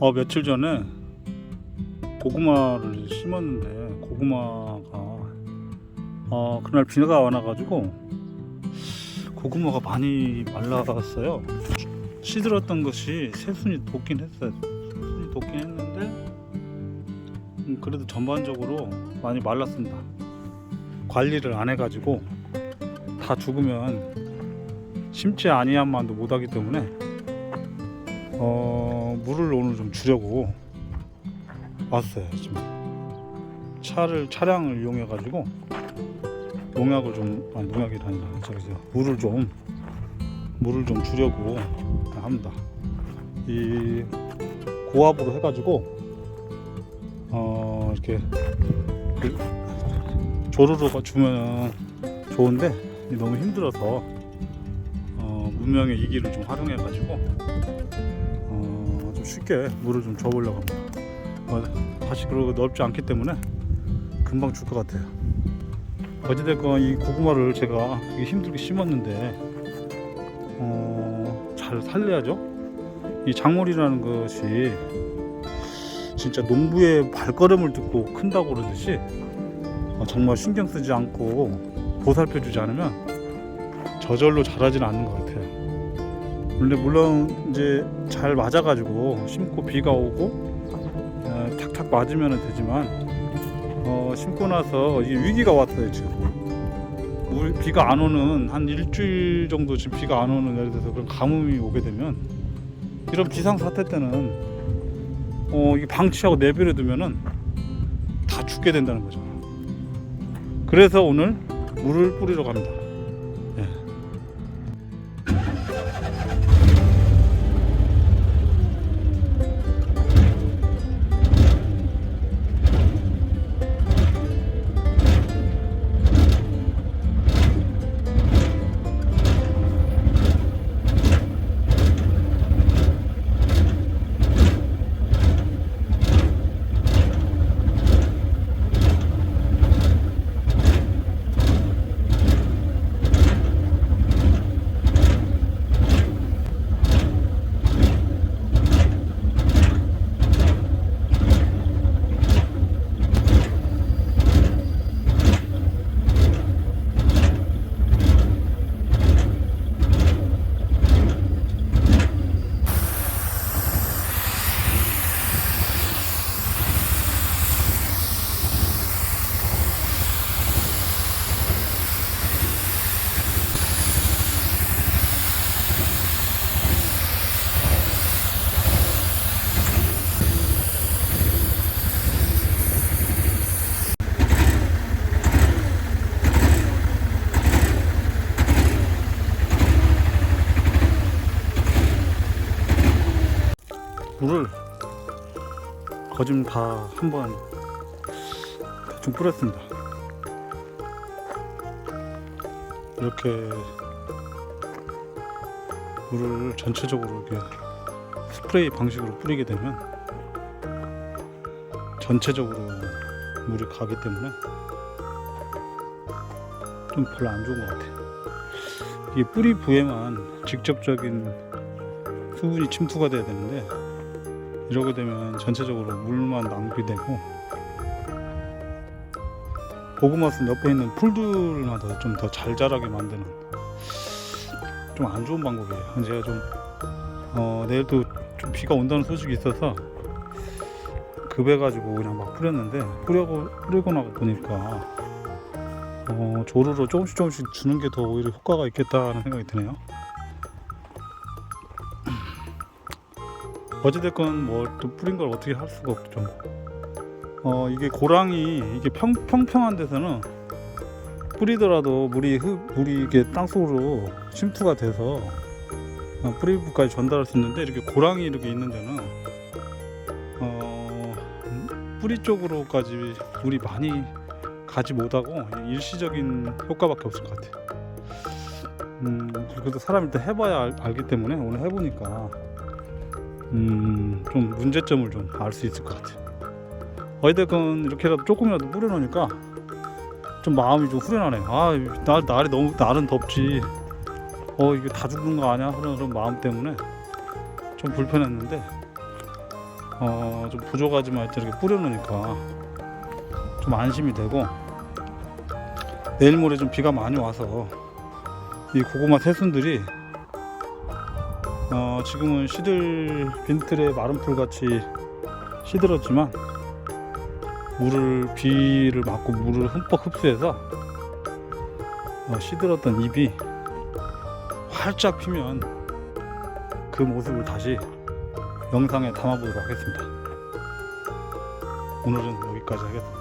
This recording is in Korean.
어 며칠 전에 고구마를 심었는데 고구마가 어 그날 비가 와놔가지고 고구마가 많이 말라갔어요. 시들었던 것이 새순이 돋긴 했어요. 새순이 돋긴 했는데 음, 그래도 전반적으로 많이 말랐습니다. 관리를 안 해가지고 다 죽으면 심지 아니한 만도 못하기 때문에 어, 물을 오늘 좀 주려고 왔어요 지금. 차를 차량을 이용해 가지고 농약을 좀 아니 농약이 아니라 저기 저 물을 좀 물을 좀 주려고 합니다. 이 고압으로 해가지고 어 이렇게 그 조르르가 주면 좋은데 너무 힘들어서 어, 문명의 이기를 좀 활용해 가지고 어, 좀 쉽게 물을 좀 줘보려고 합니다. 어, 다시 그리고 넓지 않기 때문에 금방 줄 것 같아요. 어찌됐건 이 고구마를 제가 힘들게 심었는데 어, 잘 살려야죠. 이 작물이라는 것이 진짜 농부의 발걸음을 듣고 큰다고 그러듯이 어, 정말 신경 쓰지 않고 보살펴 주지 않으면 저절로 자라지는 않는 것 같아요. 근데 물론 이제 잘 맞아가지고 심고 비가 오고 어, 탁탁 맞으면 되지만 어, 심고 나서 이게 위기가 왔어요 지금 물 비가 안 오는 한 일주일 정도 지금 비가 안 오는 예를 들어서 그런 가뭄이 오게 되면 이런 비상 사태 때는 어, 방치하고 내버려 두면은 다 죽게 된다는 거죠. 그래서 오늘 물을 뿌리러 갑니다. 물을 거짐 다 한번 대충 뿌렸습니다. 이렇게 물을 전체적으로 이렇게 스프레이 방식으로 뿌리게 되면 전체적으로 물이 가기 때문에 좀 별로 안 좋은 것 같아요. 이게 뿌리 부에만 직접적인 수분이 침투가 돼야 되는데 이러게 되면 전체적으로 물만 낭비되고 고구마순 옆에 있는 풀들마다 좀 더 잘 자라게 만드는 좀 안 좋은 방법이에요. 제가 좀 어, 내일도 좀 비가 온다는 소식이 있어서 급해가지고 그냥 막 뿌렸는데 뿌려고 뿌리고 나고 보니까 어, 조루로 조금씩 조금씩 주는 게 더 오히려 효과가 있겠다는 생각이 드네요. 어찌됐건 뭐또 뿌린 걸 어떻게 할 수가 없죠. 어 이게 고랑이 이게 평, 평평한 데서는 뿌리더라도 물이 흙 물이 이게 땅 속으로 침투가 돼서 어, 뿌리부까지 전달할 수 있는데 이렇게 고랑이 이렇게 있는 데는 어 뿌리 쪽으로까지 물이 많이 가지 못하고 일시적인 효과밖에 없을 것 같아요. 음 그래도 사람이 일단 해봐야 알, 알기 때문에 오늘 해보니까 음, 좀 문제점을 좀 알 수 있을 것 같아요. 어찌됐건 이렇게라도 조금이라도 뿌려놓으니까 좀 마음이 좀 후련하네요. 아, 날, 날이 너무, 날은 덥지. 어, 이게 다 죽는 거 아니야? 그런, 그런 마음 때문에 좀 불편했는데, 어, 좀 부족하지만 이렇게 뿌려놓으니까 좀 안심이 되고 내일 모레 좀 비가 많이 와서 이 고구마 새순들이 어, 지금은 시들 빈틀에 마른 풀 같이 시들었지만 물을 비를 맞고 물을 흠뻑 흡수해서 어, 시들었던 잎이 활짝 피면 그 모습을 다시 영상에 담아보도록 하겠습니다. 오늘은 여기까지 하겠습니다.